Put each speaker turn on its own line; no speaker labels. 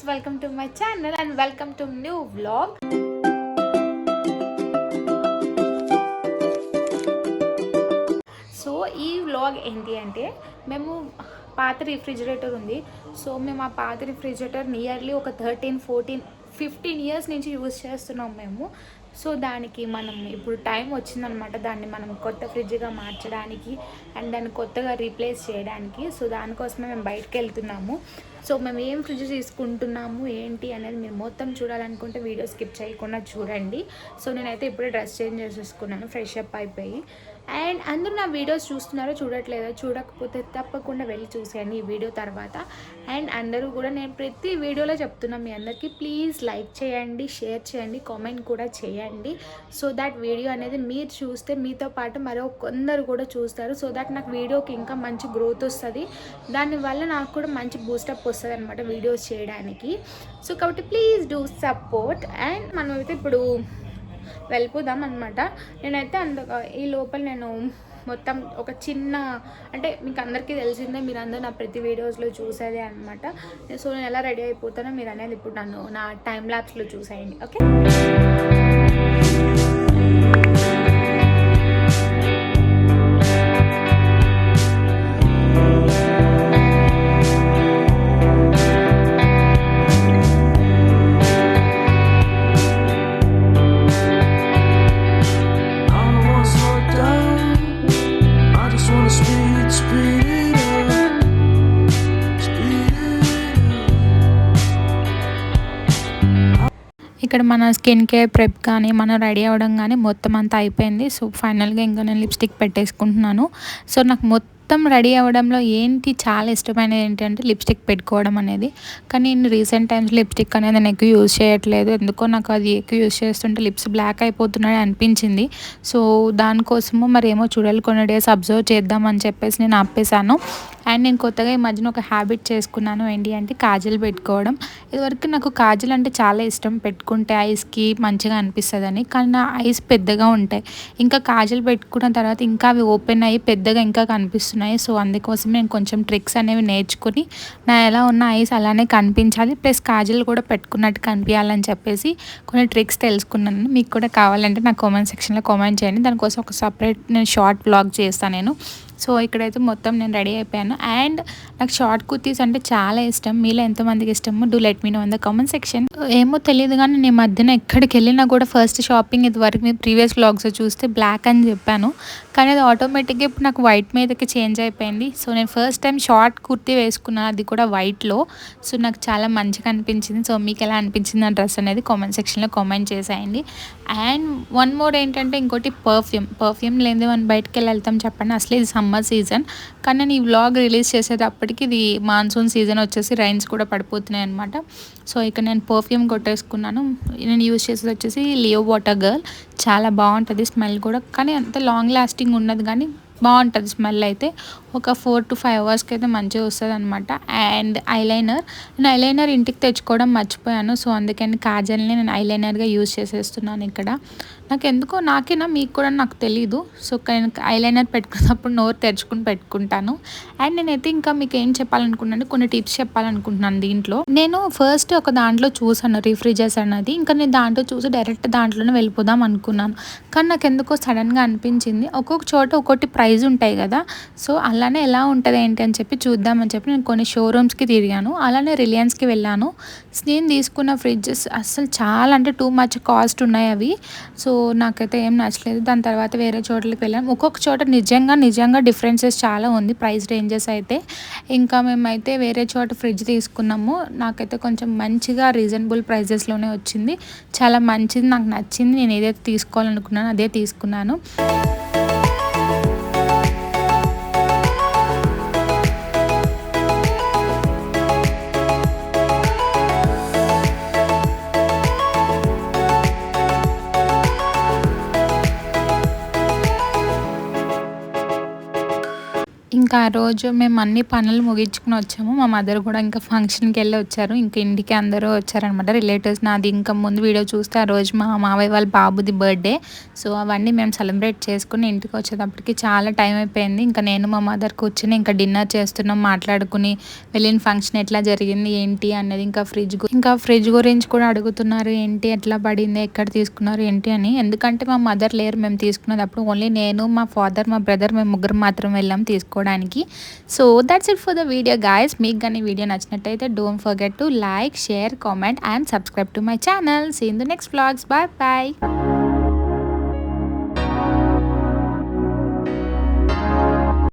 Friends welcome to my channel and welcome to new vlog so ఈ vlog ఏంటి అంటే మేము పాత రిఫ్రిజిరేటర్ ఉంది. సో మేము ఆ పాత రిఫ్రిజిరేటర్ నియర్లీ ఒక థర్టీన్ ఫోర్టీన్ ఫిఫ్టీన్ ఇయర్స్ నుంచి యూజ్ చేస్తున్నాం మేము. సో దానికి మనం ఇప్పుడు టైం వచ్చిందనమాట. దాన్ని మనం కొత్త ఫ్రిడ్జ్గా మార్చడానికి అండ్ దాన్ని కొత్తగా రీప్లేస్ చేయడానికి. సో దానికోసమే మేము బయటకు వెళ్తున్నాము. సో మేము ఏం ఫ్రిడ్జ్ తీసుకుంటున్నాము ఏంటి అనేది మీరు మొత్తం చూడాలనుకుంటే వీడియో స్కిప్ చేయకుండా చూడండి. సో నేనైతే ఇప్పుడే డ్రెస్ చేంజ్ చేసేసుకున్నాను ఫ్రెష్ అప్ అయిపోయి. అండ్ అందరూ నా వీడియోస్ చూస్తున్నారో చూడట్లేదో చూడకపోతే తప్పకుండా వెళ్ళి చూసేయండి ఈ వీడియో తర్వాత. అండ్ అందరూ కూడా నేను ప్రతి వీడియోలో చెప్తున్నా మీ అందరికీ ప్లీజ్ లైక్ చేయండి షేర్ చేయండి కామెంట్ కూడా చేయండి. సో దట్ వీడియో అనేది మీరు చూస్తే మీతో పాటు మరో కొందరు కూడా చూస్తారు. సో దట్ నాకు వీడియోకి ఇంకా మంచి గ్రోత్ వస్తుంది. దానివల్ల నాకు కూడా మంచి బూస్టప్ వస్తుంది అనమాట వీడియోస్ చేయడానికి. సో కాబట్టి ప్లీజ్ డూ సపోర్ట్. అండ్ మనమైతే ఇప్పుడు వెళ్ళిపోదాం అనమాట నేనైతే అందు ఈ లోపల నేను మొత్తం ఒక చిన్న అంటే మీకు అందరికీ తెలిసిందే మీరు అందరూ నా ప్రతి వీడియోస్లో చూసేదే అనమాట సో నేను ఎలా రెడీ అయిపోతానో మీరు అనేది ఇప్పుడు నన్ను నా టైం ల్యాబ్స్లో చూసేయండి ఓకే?
ఇక్కడ మన స్కిన్ కేర్ ప్రెప్ కానీ మనం రెడీ అవ్వడం కానీ మొత్తం అంతా అయిపోయింది. సో ఫైనల్గా ఇంకా నేను లిప్స్టిక్ పెట్టేసుకుంటున్నాను. సో నాకు మొత్తం మొత్తం రెడీ అవ్వడంలో ఏంటి చాలా ఇష్టమైనది ఏంటంటే లిప్స్టిక్ పెట్టుకోవడం అనేది. కానీ నేను రీసెంట్ టైమ్స్ లిప్స్టిక్ అనేది నేను ఎక్కువ యూజ్ చేయట్లేదు. ఎందుకో నాకు అది ఎక్కువ యూజ్ చేస్తుంటే లిప్స్ బ్లాక్ అయిపోతున్నాయి అనిపించింది. సో దానికోసము మరి ఏమో చూడాలి. కొన్ని డేస్ అబ్జర్వ్ చేద్దామని చెప్పేసి నేను ఆపేసాను అండ్ నేను కొత్తగా ఈ మధ్యన ఒక హ్యాబిట్ చేసుకున్నాను ఏంటి అంటే కాజల్ పెట్టుకోవడం. ఇదివరకు నాకు కాజల్ అంటే చాలా ఇష్టం. పెట్టుకుంటే ఐస్కి మంచిగా అనిపిస్తుందని. కానీ నా ఐస్ పెద్దగా ఉంటాయి. ఇంకా కాజల్ పెట్టుకున్న తర్వాత ఇంకా అవి ఓపెన్ అయ్యి పెద్దగా ఇంకా కనిపిస్తున్నాయి. సో అందుకోసం నేను కొంచెం ట్రిక్స్ అనేవి నేర్చుకుని నా ఎలా ఉన్న ఐస్ అలానే కనిపించాలి. ప్లస్ కాజల్ కూడా పెట్టుకున్నట్టు కనిపించాలని చెప్పేసి కొన్ని ట్రిక్స్ తెలుసుకున్నాను. మీకు కూడా కావాలంటే నా కామెంట్ సెక్షన్లో కామెంట్ చేయండి. దానికోసం ఒక సపరేట్ నేను షార్ట్ బ్లాగ్ చేస్తాను నేను. సో ఇక్కడైతే మొత్తం నేను రెడీ అయిపోయాను. అండ్ నాకు షార్ట్ కుర్తీస్ అంటే చాలా ఇష్టం. మీలో ఎంతమందికి ఇష్టమో do let me know in the comment section. ఏమో తెలియదు కానీ నేను మధ్యన ఎక్కడికి వెళ్ళినా కూడా ఫస్ట్ షాపింగ్ ఇది వరకు మీ ప్రీవియస్ బ్లాగ్స్ చూస్తే బ్లాక్ అని చెప్పాను. కానీ అది ఆటోమేటిక్గా ఇప్పుడు నాకు వైట్ మీదకి చేంజ్ అయిపోయింది. సో నేను ఫస్ట్ టైం షార్ట్ కుర్తీ వేసుకున్నాను. అది కూడా వైట్లో సో నాకు చాలా మంచిగా అనిపించింది. సో మీకు ఎలా అనిపించింది ఆ డ్రెస్ అనేది కామెంట్ సెక్షన్లో కామెంట్ చేసేయండి. అండ్ వన్ మోర్ ఏంటంటే ఇంకోటి పర్ఫ్యూమ్ పర్ఫ్యూమ్ లేనిదే మనం బయటకు వెళ్ళి వెళ్తాం చెప్పండి. అసలు ఇది సమ్మర్ సీజన్. కానీ నేను ఈ వ్లాగ్ రిలీజ్ చేసేటప్పటికి ఇది మాన్సూన్ సీజన్ వచ్చేసి రైన్స్ కూడా పడిపోతున్నాయి అనమాట సో ఇక్కడ నేను పర్ఫ్యూమ్ కొట్టేసుకున్నాను. నేను యూజ్ చేసేది వచ్చేసి లియో వాటర్ గర్ల్ చాలా బాగుంటుంది స్మెల్ కూడా. కానీ అంత లాంగ్ లాస్టింగ్ ఉండదు కానీ బాగుంటుంది స్మెల్ అయితే. ఒక ఫోర్ టు ఫైవ్ అవర్స్కి అయితే మంచిగా వస్తుంది అనమాట అండ్ ఐలైనర్ నేను ఐలైనర్ ఇంటికి తెచ్చుకోవడం మర్చిపోయాను. సో అందుకని కాజల్ని నేను ఐలైనర్గా యూజ్ చేసేస్తున్నాను ఇక్కడ. నాకు ఎందుకో నాకేనా మీకు కూడా నాకు తెలీదు. సో నేను ఐలైనర్ పెట్టుకున్నప్పుడు నోరు తెరుచుకుని పెట్టుకుంటాను. అండ్ నేనైతే ఇంకా మీకు ఏం చెప్పాలనుకున్నాను కొన్ని టిప్స్ చెప్పాలనుకుంటున్నాను దీంట్లో. నేను ఫస్ట్ ఒక దాంట్లో చూసాను రిఫ్రిజర్స్ అనేది ఇంకా నేను దాంట్లో చూసి డైరెక్ట్ దాంట్లోనే వెళ్ళిపోదాం అనుకున్నాను. కానీ నాకు ఎందుకో సడన్గా అనిపించింది. ఒక్కొక్క చోట ఒక్కొక్కటి ప్రైజ్ ఉంటాయి కదా. సో అలానే ఎలా ఉంటుంది ఏంటి అని చెప్పి చూద్దామని చెప్పి నేను కొన్ని షోరూమ్స్కి తిరిగాను. అలానే రిలయన్స్కి వెళ్ళాను. నేను తీసుకున్న ఫ్రిడ్జెస్ అసలు చాలా అంటే టూ మచ్ కాస్ట్ ఉన్నాయి అవి. సో నాకైతే ఏం నచ్చలేదు. దాని తర్వాత వేరే చోట్లకి వెళ్ళాం. ఒక్కొక్క చోట నిజంగా నిజంగా డిఫరెన్సెస్ చాలా ఉంది. ప్రైస్ రేంజెస్ అయితే. ఇంకా మేమైతే వేరే చోట ఫ్రిడ్జ్ తీసుకున్నాము. నాకైతే కొంచెం మంచిగా రీజనబుల్ ప్రైజెస్లోనే వచ్చింది. చాలా మంచిది నాకు నచ్చింది. నేను ఏదైతే తీసుకోవాలనుకున్నానో అదే తీసుకున్నాను. ఇంకా ఆ రోజు మేము అన్ని పనులు ముగించుకుని వచ్చాము. మా మదర్ కూడా ఇంకా ఫంక్షన్కి వెళ్ళి వచ్చారు. ఇంకా ఇంటికి అందరూ వచ్చారనమాట రిలేటివ్స్ నాది ఇంకా ముందు వీడియో చూస్తే ఆ రోజు మా మావయ్య వాళ్ళ బాబుది బర్త్డే. సో అవన్నీ మేము సెలబ్రేట్ చేసుకుని ఇంటికి వచ్చేటప్పటికి చాలా టైం అయిపోయింది. ఇంకా నేను మా మదర్ కూర్చుని ఇంకా డిన్నర్ చేస్తున్నాం మాట్లాడుకుని వెళ్ళిన ఫంక్షన్ ఎట్లా జరిగింది ఏంటి అనేది ఇంకా ఫ్రిడ్జ్ ఇంకా ఫ్రిడ్జ్ గురించి కూడా అడుగుతున్నారు. ఏంటి ఎట్లా పడింది ఎక్కడ తీసుకున్నారు ఏంటి అని. ఎందుకంటే మా మదర్ లేరు మేము తీసుకున్నప్పుడు ఓన్లీ నేను మా ఫాదర్ మా బ్రదర్ మేము ముగ్గురు మాత్రం వెళ్ళాం తీసుకోవడానికి. చేయడానికి. So that's it for the video guys మీకు కానీ వీడియో నచ్చినట్టయితే don't forget to like share comment and subscribe to my channel see in the next vlogs bye bye